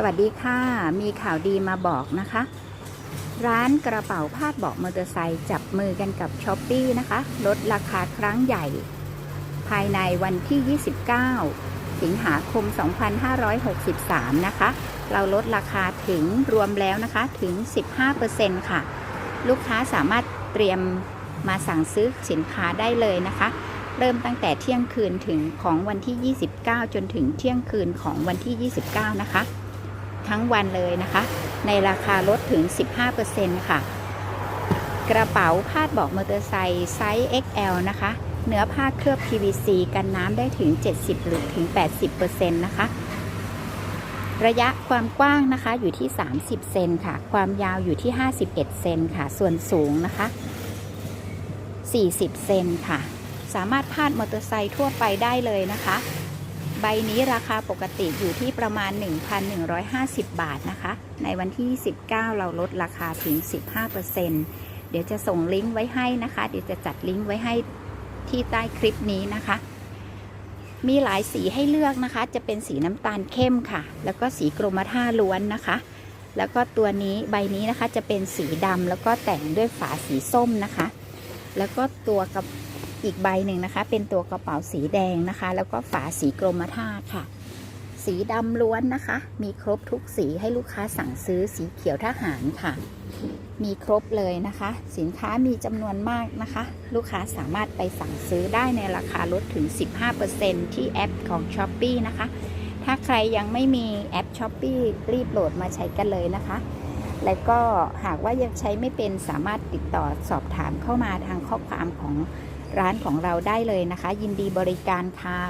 สวัสดีค่ะ มีข่าวดีมาบอกนะคะ ร้านกระเป๋าพาดเบาะมอเตอร์ไซค์จับมือกันกับช้อปปีนะคะ ลดราคาครั้งใหญ่ ภายในวันที่ 29 สิงหาคม 2563 นะคะ เราลดราคาถึงรวมแล้วนะคะถึง 15%ค่ะ ลูกค้าสามารถเตรียมมาสั่งซื้อสินค้าได้เลยนะคะ เริ่มตั้งแต่เที่ยงคืนถึงของวันที่ 29 จนถึงเที่ยงคืนของวันที่ 29 นะคะ ทั้งวันเลยนะคะ ในราคาลดถึง 15%ค่ะ กระเป๋าพาดบาะมอเตอร์ไซค์ไซส์ XL นะคะ เนื้อผ้าเคลือบ PVC กันน้ำได้ถึง 70 หรือถึง 80%นะคะ ระยะความกว้างนะคะอยู่ที่ 30 เซนค่ะ ความยาวอยู่ที่ 51 เซนค่ะ ส่วนสูงนะคะ 40 เซนค่ะ สามารถพาดมอเตอร์ไซค์ทั่วไปได้เลยนะคะ ใบนี้ราคาปกติอยู่ที่ประมาณ 1,150 บาทนะคะ ในวันที่ 19 เราลดราคาถึง 15%เดี๋ยวจะส่งลิงก์ไว้ให้นะคะ เดี๋ยวจะจัดลิงก์ไว้ให้ที่ใต้คลิปนี้นะคะ มีหลายสีให้เลือกนะคะ จะเป็นสีน้ำตาลเข้มค่ะ แล้วก็สีกรมท่าล้วนนะคะ แล้วก็ตัวนี้ใบนี้นะคะจะเป็นสีดำแล้วก็แต่งด้วยฝาสีส้มนะคะ แล้วก็ตัวกับ อีกใบหนึ่งนะคะ เป็นตัวกระเป๋าสีแดงนะคะ แล้วก็ฝาสีกรมท่าค่ะ สีดำล้วนนะคะ มีครบทุกสีให้ลูกค้าสั่งซื้อสีเขียวทหารค่ะ มีครบเลยนะคะ สินค้ามีจำนวนมากนะคะ ลูกค้าสามารถไปสั่งซื้อได้ในราคาลดถึง 15%ที่แอปของ s h อ p e e นะคะ ถ้าใครยังไม่มีแอป s h อ p e e รีบโหลดมาใช้กันเลยนะคะแล้วก็หากว่ายังใช้ไม่เป็นสามารถติดต่อสอบถามเข้ามาทางข้อความของ ร้านของเราได้เลยนะคะ ยินดีบริการค่ะ